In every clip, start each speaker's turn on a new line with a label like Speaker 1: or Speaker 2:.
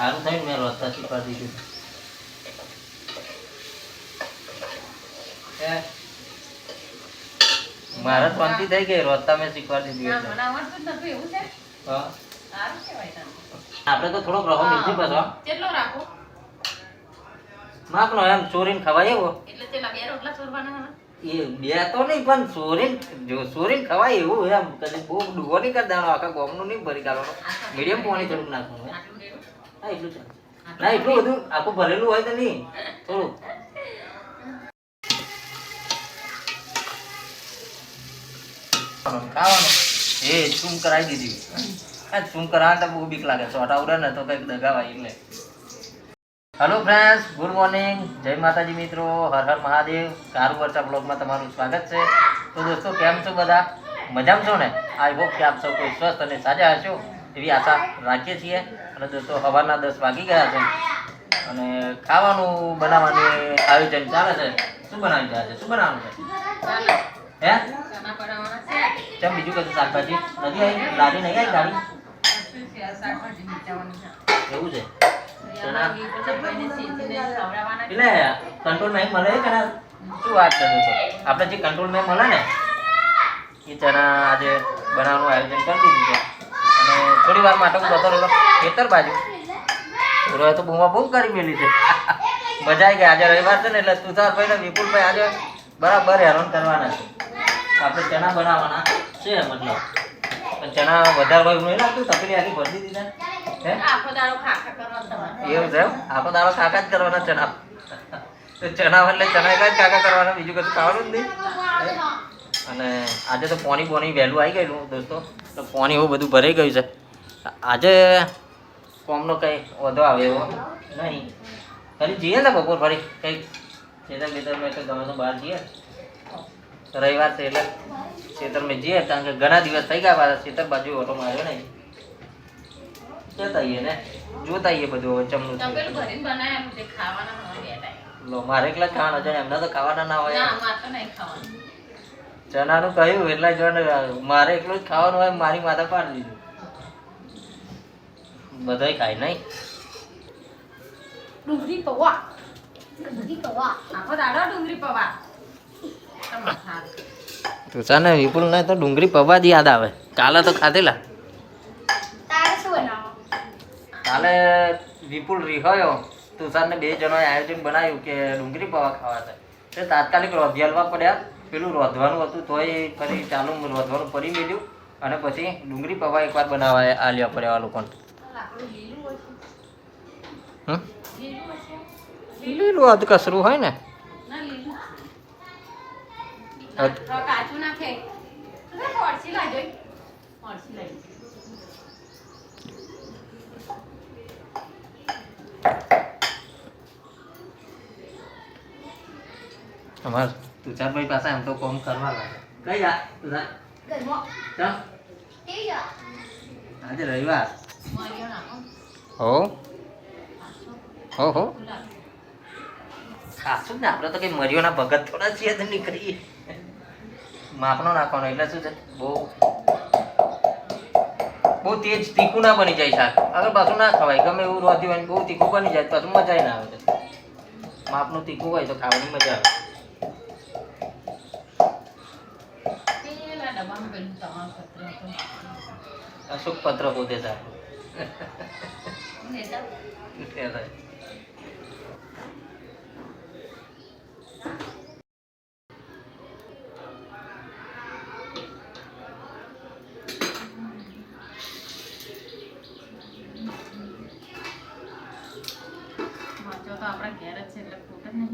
Speaker 1: સારું થયું મેં રોતા શીખવાડી દીધું. મારા શાંતિ થઈ ગઈ રોસ્તા મેં શીખવાડી દીધી આપણે તો થોડોક રહો મિલજી પાછો
Speaker 2: કેટલો રાખો.
Speaker 1: માપનો એમ ચોરીને ખવાય એવો?
Speaker 2: એટલે તેલા બે રોટલા ચોરવાના
Speaker 1: એ બે તો નહીં પણ સોરીન જો સોરીન ખવાય એવું એમ. કદી બહુ ડૂબો નહીં કરી દેવાનો આખા ગોમનું નહીં ભરી કાઢવાનો. મીડિયમ પાણી થોડુંક નાખવાનું એટલું. ના એટલું બધું આખું ભરેલું હોય તો નહીં. થોડું. ખાવાનું. એ શું કરાવી દીધી. આ શું કરાવે તો બહુ બીક લાગે છોટા ઉડે ને તો કંઈક દગાવાય એટલે. હેલો ફ્રેન્ડ્સ ગુડ મોર્નિંગ જય માતાજી મિત્રો. હર હર મહાદેવ. કારુ વર્ષા બ્લોગમાં તમારું સ્વાગત છે. તો દોસ્તો કેમ છો બધા? મજામાં છો ને? આઈ હોપ કે આપ સૌ કોઈ સ્વસ્થ અને સાજા હશો. એવી આશા રાખીએ છીએ. અને દોસ્તો, સવારના દસ વાગી ગયા છે. અને ખાવાનું બનાવવાનું આયોજન ચાલે છે. શું બનાવી રહ્યા છે? શું બનાવવાનું છે? હે? ચમ બીજું કશું શાકભાજી નથી આવી? લાદી નહીં આવી ગાડી. એવું છે. એટલે કંટ્રોલ નહીં મળે કે શું વાત કરું છો? આપણે જે કંટ્રોલ મેં મળે ને, એ ચણા આજે બનાવવાનું આયોજન કરી દીધું છે. અને થોડી વાર માટે હું જતો રહ્યો ખેતર બાજુ. રોય તો બૂમા બૂમ કરી મેલી છે. મજા ગઈ. આજે રવિવાર છે ને એટલે તુષારભાઈ ને વિપુલભાઈ આજે બરાબર હેરાન કરવાના છે. આપણે ચણા બનાવવાના છે મતલબ. પણ ચણા વધારે એવું નહીં લાગતું તપેલી આખી ભરી દીધા હે?
Speaker 2: ખાખા.
Speaker 1: એવું છે? આખો દાડો કાકા જ કરવાના ચણા. તો ચણા એટલે ચણા જ કાકા કરવાના બીજું કશું ખાવાનું જ નહીં. અને આજે તો પોણી પોણી વહેલું આવી ગયેલું દોસ્તો. તો પાણી એવું બધું ભરાઈ ગયું છે. આજે કોમનો કંઈ વધો આવે એવો નહીં. ખાલી જઈએ ને બપોર ફરી કંઈક ખેતર બેતરમાં તો ગમે તો બહાર જઈએ. રવિવાર છે એટલે ખેતરમાં જઈએ કારણ કે ઘણા દિવસ થઈ ગયા પાછા ખેતર બાજુ ઓટો માર્યો નહીં. જતા આવીએ ને જોતા આવીએ બધું હવે ચમનું. લો મારે એકલા ખાવાના છે એમને તો ખાવાના ના હોય.
Speaker 2: ના, મારે તો નહીં ખાવાનું.
Speaker 1: ચણાનું કહ્યું એટલે જો મારે એકલું જ ખાવાનું હોય મારી માથા પાડી દીધું. બધાય ખાય નહીં.
Speaker 2: ડુંગળી પૌવા. ડુંગળી પૌવા. આખો દાડો ડુંગળી પૌવા. તમારે સારું.
Speaker 1: તુષાર ને વિપુલ ને તો ડુંગળી પૌવા જ યાદ આવે. કાલે તો ખાધેલા. કાલે વિપુલ રીહોયો. તુષાર ને બે જણાએ આયોજન બનાવ્યું કે ડુંગળી પૌવા ખાવા છે. તે તાત્કાલિક રોધિયાલવા પડ્યા. પેલું રોધવાનું હતું તોય ફરી ચાલુ રોધવાનું ફરી મેળ્યું અને પછી ડુંગળી પવા એકવાર બનાવવા આલ્યા પડ્યા આ લોકોને.
Speaker 2: લીલું
Speaker 1: અધ કસરું હોય ને. અમાર તુષારભાઈ પાસે આમ તો કોમ કરવા લાગે. કઈ આ તુષાર? ચાલ આજે રવિવાર. હો? હો હો. ખાસું ને આપણે તો કઈ મરીઓના ભગત થોડા છીએ તો નીકળીએ. માપનો નાખવાનો એટલે શું છે? બહુ. બહુ તેજ તીખું ના બની જાય શાક. આગળ પાછું ના ખવાય ગમે એવું રોધ્યું હોય ને બહુ તીખું બની જાય તો પાછું મજા ના આવે. માપનું તીખું હોય તો ખાવાની મજા આવે
Speaker 2: પેલા ડબ્બામાં પેલું તમામ પત્ર હતું.
Speaker 1: અશોક પત્ર પોતે
Speaker 2: મરચો તો આપણા ઘેર જ છે એટલે ખોટ જ નહીં.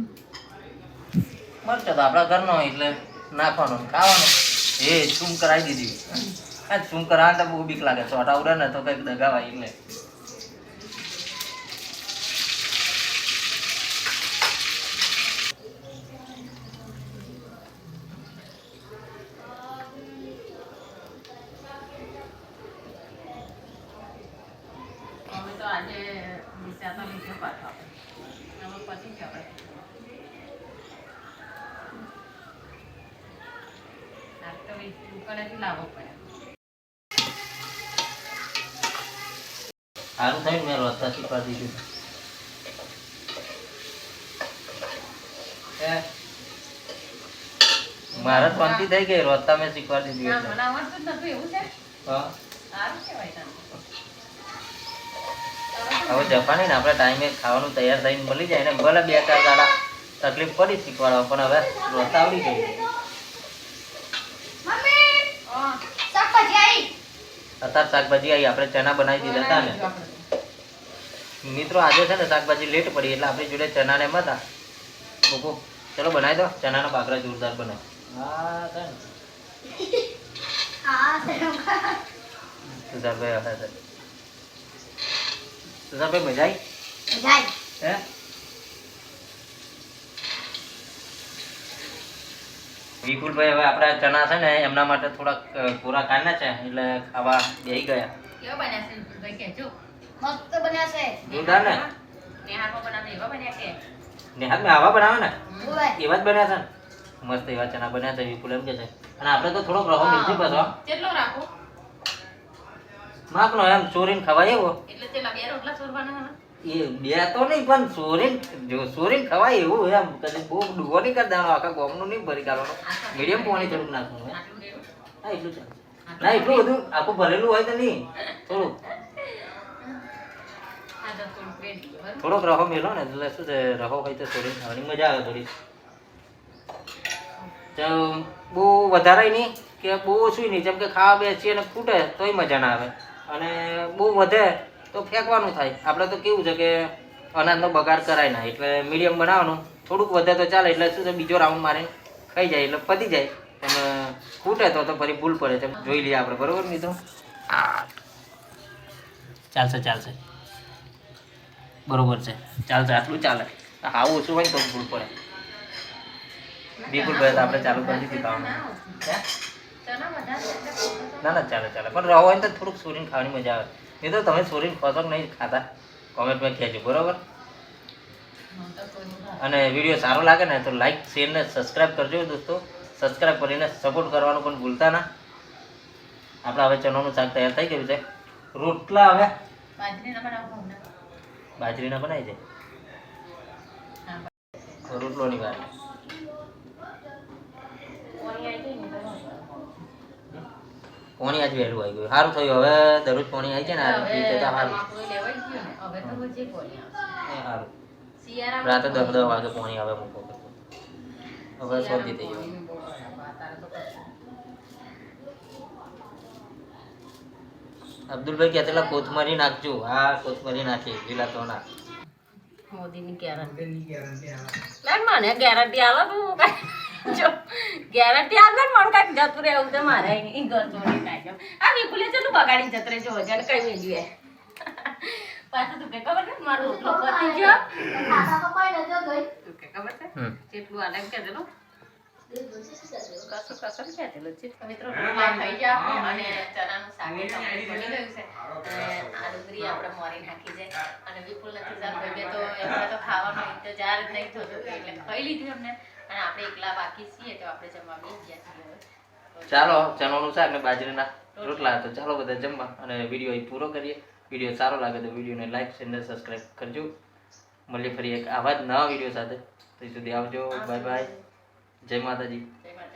Speaker 1: તો આપણા ઘરનો હોય એટલે નાખવાનો ખાવાનો. એ ચૂમ કરાવી દીધી. હા ચૂમ કરાવવા તો બહુ બીક લાગે. છોટા ઉડે ને તો કંઈક દગાવાય એટલે
Speaker 2: તો આજે વિચારતા લીધો પાછો પછી આપણે આ તો દુકાનેથી લાવવો પડે
Speaker 1: સારું થયું મેં રસ્તા શીખવાડી દીધું મારા શાંતિ થઈ ગઈ રોજતા મેં શીખવાડી દીધું
Speaker 2: મને આવડતું જ નતું, એવું છે?
Speaker 1: હા.
Speaker 2: સારું કહેવાય
Speaker 1: હવે જપાની ને આપણે ટાઈમે ખાવાનું તૈયાર થઈને મળી જાય ને ભલે બે ચાર દાડા તકલીફ પડી શીખવાડવા પણ હવે રોજતા આવડી ગઈ
Speaker 2: હા.
Speaker 1: અત્યારે શાકભાજી આવી આપણે ચણા બનાવી દીધા હતા ને. મિત્રો આજે છે ને શાકભાજી લેટ પડી એટલે આપણી જોડે ચણા ને એમ હતા. મૂકો. ચલો બનાવી દો. ચણાના બાકરા જોરદાર બને. હા છે ને. તુષારભાઈ હતા તુષારભાઈ મજા આવી. હે? વિપુલભાઈ હવે આપણા ચણા છે ને એમના માટે થોડાક અ, કોરા કાઢના છે એટલે ખાવા બેહી ગયા.
Speaker 2: કેવા બન્યા છે વિપુલભાઈ કહેજો.
Speaker 1: જોરદાર ને?
Speaker 2: નેહારમાં બનાવે એવા બન્યા કે?
Speaker 1: નેહાત મેં આવા બનાવે ને? એવા જ બન્યા છે મસ્ત એવા ચણા બન્યા છે વિપુલ એમ કે છે. અને આપણે તો થોડોક રહો મિલશે પાછો.
Speaker 2: કેટલો રાખો?
Speaker 1: માકનો એમ ચોરીને ખવાય એવો.
Speaker 2: એટલે તેલા બે રોટલા ચોરવાના?
Speaker 1: એ બે તો નહીં, પણ સોરીન, જો સોરીન ખવાય એવું એમ કદી બહુ ડૂબો નહીં કરી દેવાનો, આખા ગોમનું નહીં ભરી કાઢવાનો. મીડિયમ પાણી થોડુંક નાખવાનું હે. એટલું ના, એટલું બધું આખું ભરેલું હોય તો નહીં.
Speaker 2: તો થોડુંક
Speaker 1: રહો મેલો ને, એટલે શું છે, રહો હોય તો સોરી ખાવાની મજા આવે થોડી. બહુ વધારે નહીં, કે બહુ ઓછું નહીં. જેમ કે ખાવા બેસીએ અને ખૂટે, તોય મજા ના આવે. અને બહુ વધે તો ફેંકવાનું થાય. આપણે તો કેવું છે કે અનાજનો બગાડ કરાય ના. એટલે મીડિયમ બનાવવાનું. થોડુંક વધે તો ચાલે. એટલે શું છે બીજો રાઉન્ડ મારીને ખાઈ જાય. એટલે પતી જાય. અને ખૂટે તો તો ફરી ભૂલ પડે. છે જોઈ લઈએ આપણે. બરાબર મિત્રો? ચાલશે ચાલશે. બરોબર છે. ચાલશે આટલું ચાલે. હા ઓછું હોય તો ભૂલ પડે. બિલકુલ ભાઈ આપણે ચાલુ કરી દીધી ખાવાનું ના ના ચાલે ચાલે. પણ રહો હોય તો થોડુંક સોરીને ખાવાની મજા આવે. એ તો તમે સોરીને ખોશો કે નહીં ખાતા? કોમેન્ટમાં કહેજો બરોબર? અને વીડિયો સારો લાગે ને તો લાઈક શેર ને સબસ્ક્રાઈબ કરજો દોસ્તો. સબસ્ક્રાઈબ કરીને સપોર્ટ કરવાનું પણ ભૂલતા ના. આપણે હવે ચણાનું શાક તૈયાર થઈ ગયું છે. રોટલા હવે.
Speaker 2: બાજરીના બનાવો
Speaker 1: છે
Speaker 2: રોટલો
Speaker 1: રોટલોની વાર
Speaker 2: પોણી આવી ગઈ ને તો બસ.
Speaker 1: પોણી આજ વહેલું આવી ગયું. સારું થયું. હવે દરરોજ પોણી આવી જાય ને આ રીતે તો સારું.
Speaker 2: તમાકુ લેવાઈ ગયું ને, હવે તો પોણી આવશે.
Speaker 1: સારું. રાતે દસ દસ
Speaker 2: પોણી-
Speaker 1: વાગે પોણી આવે મૂકો. હવે શોધી થઈ ગયું. અબ્દુલભાઈ કહેતેલા કોથમરી નાખજો. હા કોથમરી નાખી લીલા તો ના
Speaker 2: મોદીની ગેરંટી મને ગેરંટી આવે તું જો ગેરંટી આગળ ને કાંઈક જતું રહેવું તો મારે અહીં ઘર જોડી નાખ્યો આ વિપુલે ચેટલું બગાડી જતું રહે જો જેને કઈ મેલ્યું એ પાછું તું કે ખબર છે મારો રોટલો પતી ગયો? તું કે ખબર છે? જેટલું આને એમ કહેજે લો. કશું કશું કહેજેલું છે. મિત્રો રોટલા ખાઈ અને ચણાનું શાક એ બની ગયું છે. આ ડુંગળી આપણે મોરી નાખી છે. અને વિપુલ નથી ચાલ ભાઈ બે તો એમને તો ખાવાનો ઇંતજાર જ નહીં થતો એટલે ખાઈ લીધું એમને. અને આપણે એકલા બાકી છીએ તો આપણે જમવા બેસી ગયા છીએ
Speaker 1: ચાલો ચણાનું શાક ને બાજરીના રોટલા. તો ચાલો બધા જમવા અને વીડિયો અહીં પૂરો કરીએ. વીડિયો સારો લાગે તો વિડીયોને લાઈક શેર સબસ્ક્રાઈબ કરજો. મળીએ ફરી એક આવા જ નવા વીડિયો સાથે. ત્યાં સુધી આવજો. બાય બાય જય માતાજી.